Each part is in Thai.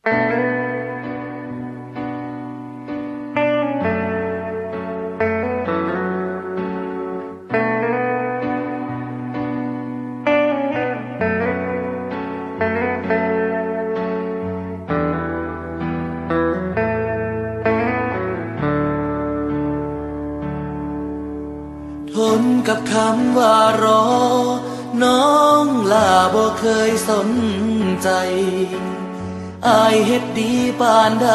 ทนกับคำว่ารอ น้องลาบ่เคยสนใจ อายเฮ็ดดีปานใด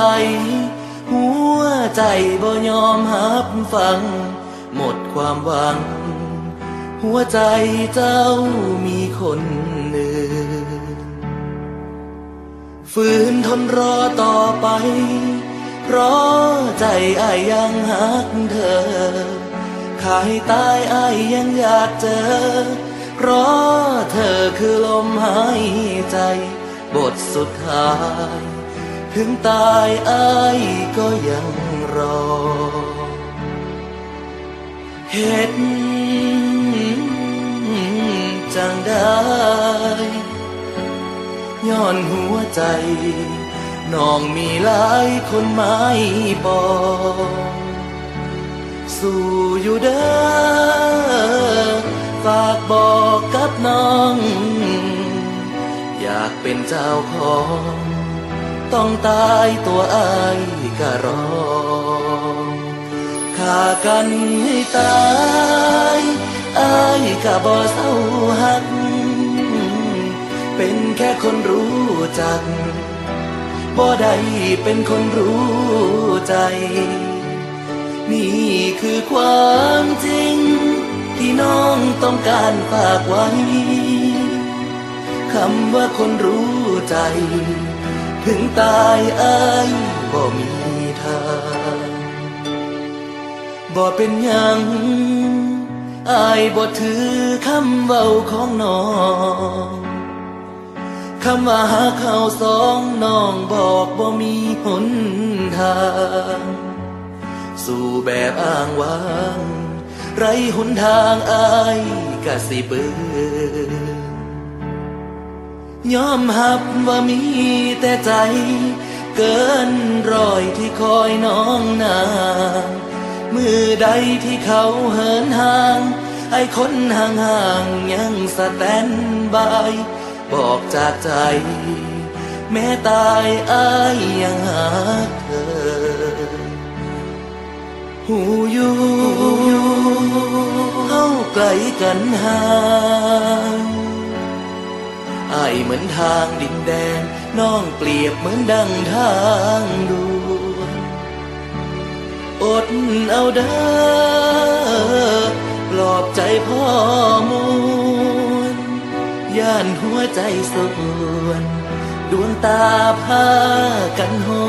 หัวใจบ่ยอมหับฟัง หมดความหวัง หัวใจเจ้ามีคนอื่นฝืนทนรอต่อไป เพราะใจอายยังหักเธอ ขายตายอายยังอยากเจอ เพราะเธอคือลมหายใจ บทสุดท้าย ถึงตายอายก็ยังรอ เห็ดจังได้ย้อนหัวใจน้องมีหลายคนไม้ปองสู้อยู่เด้อฝากบอกกับน้อง อยากเป็นเจ้าของ ต้องตายตัวอายก็รอฆ่ากันให้ตายอายก็บ่เศร้าหัก เป็นแค่คนรู้จักบ่ได้เป็นคนรู้ใจ นี่คือความจริง ที่น้องต้องการฝากไว้ คำว่าคนรู้ใจ ถึงตายอายบ่มีทางบ่เป็นยังอายบ่ถือคำเว้าของน้องคำว่าหาเขาสองน้องบอกบ่มีหนทาง สู่แบบอ้างว้าง ไรหนทางอายกะสิเบือ ยอมหับว่ามีแต่ใจ เกินรอยที่คอยน้องนางมือใดที่เขาเหินห่าง ไอ้คนห่างๆยังสแตนบาย บอกจากใจ แม้ตายอายยังหาเธอ หูอยู่เฮาไกลกันห่าง อายเหมือนทางดินแดน น้องเปรียบเหมือนดังทางด่วนอดเอาเด้อปลอบใจพ่อมวลย่านหัวใจสวนดวงตาพากันห้อ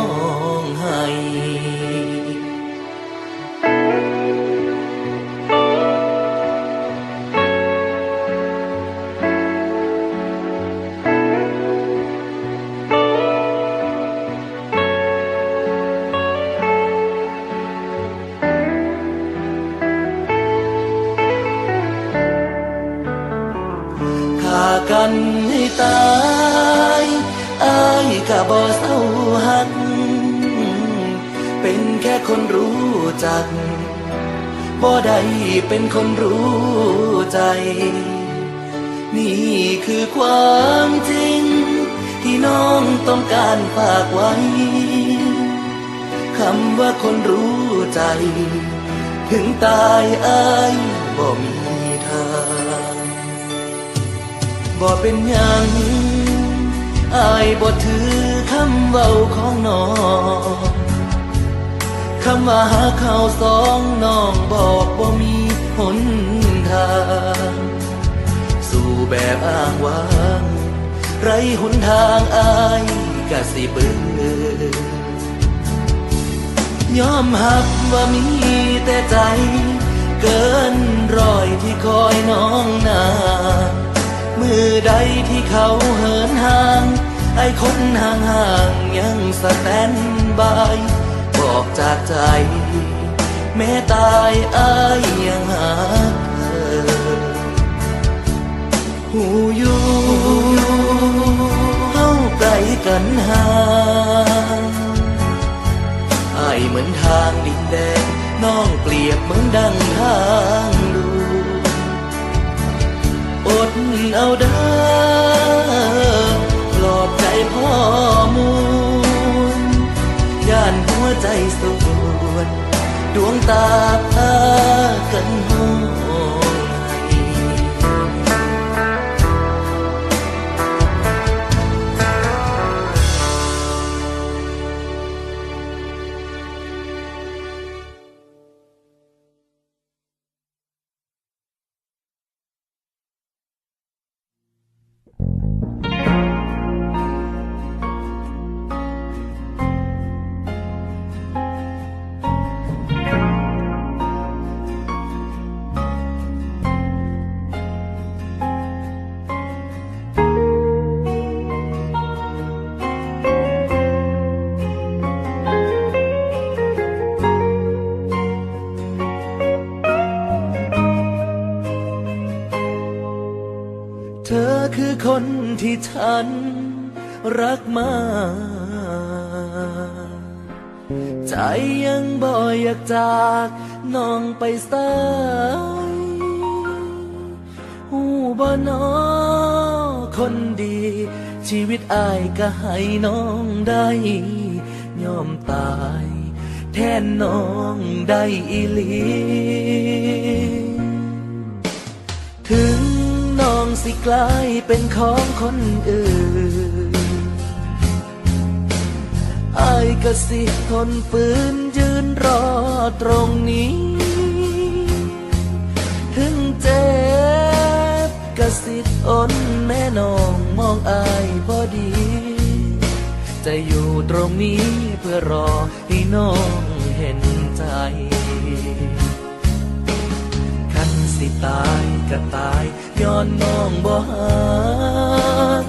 งไห้ากันให้ตายอายก็บ่เศร้าหัก เป็นแค่คนรู้จักบ่ได้เป็นคนรู้ใจ นี่คือความจริง ที่น้องต้องการฝากไว้คำว่าคนรู้ใจ ถึงตายอายบ่มี บ่เป็นหยังอายบ่ถือคำเว้าของน้องคำว่าหาเขาวสองน้องบอกบ่มีหนทาง สู่แบบอ้างว้าง ไรหนทางอายกะสิเบื่อยอมหับว่ามีแต่ใจ เกินรอยที่คอยน้องนามือใดที่ เขาเหินห่าง ไอ้คนห่างห่างๆยังสแตนบาย บอกจากใจ แม้ตายอายยังหาเธอหูอยู่เฮาไกลกันห่างอายเหมือนทางดินแดงน้องเปรียบเหมือนดังทางลูอดเอาเด้ ดว เธอคือคนที่ฉันรักมาก ใจยังบ่อยากจากน้องไปสายหูบ่นอคนดี ชีวิตอายก็ให้น้องได้ยอมตาย แทนน้องได้อีหลี สิกลายเป็นของคนอื่นอายก็สิทนฝืนยืนรอตรงนี้ ถึงเจ็บก็สิทนแม่น้องมองอายพอดี จะอยู่ตรงนี้เพื่อรอให้น้องเห็นใจ คันสิตาย ก็ตายย้อนน้องบ่ฮัก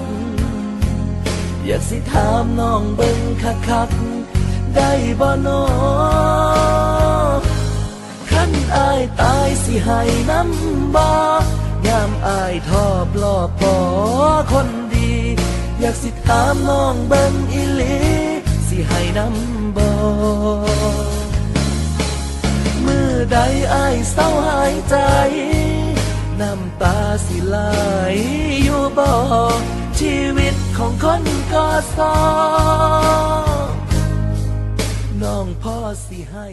อยากสิถามน้องเบิ่งคักๆได้บ่น้อคันอายตายสิให้น้ำบ่ยามอายทอบลอบปอคนดี อยากสิถามน้องเบิ่งอีหลีสิให้น้ำบ่มือใดอายเศร้าหายใจ น้ำตาสิไหลอยู่บ่ชีวิตของคนก็สอน้องพ่อสิให้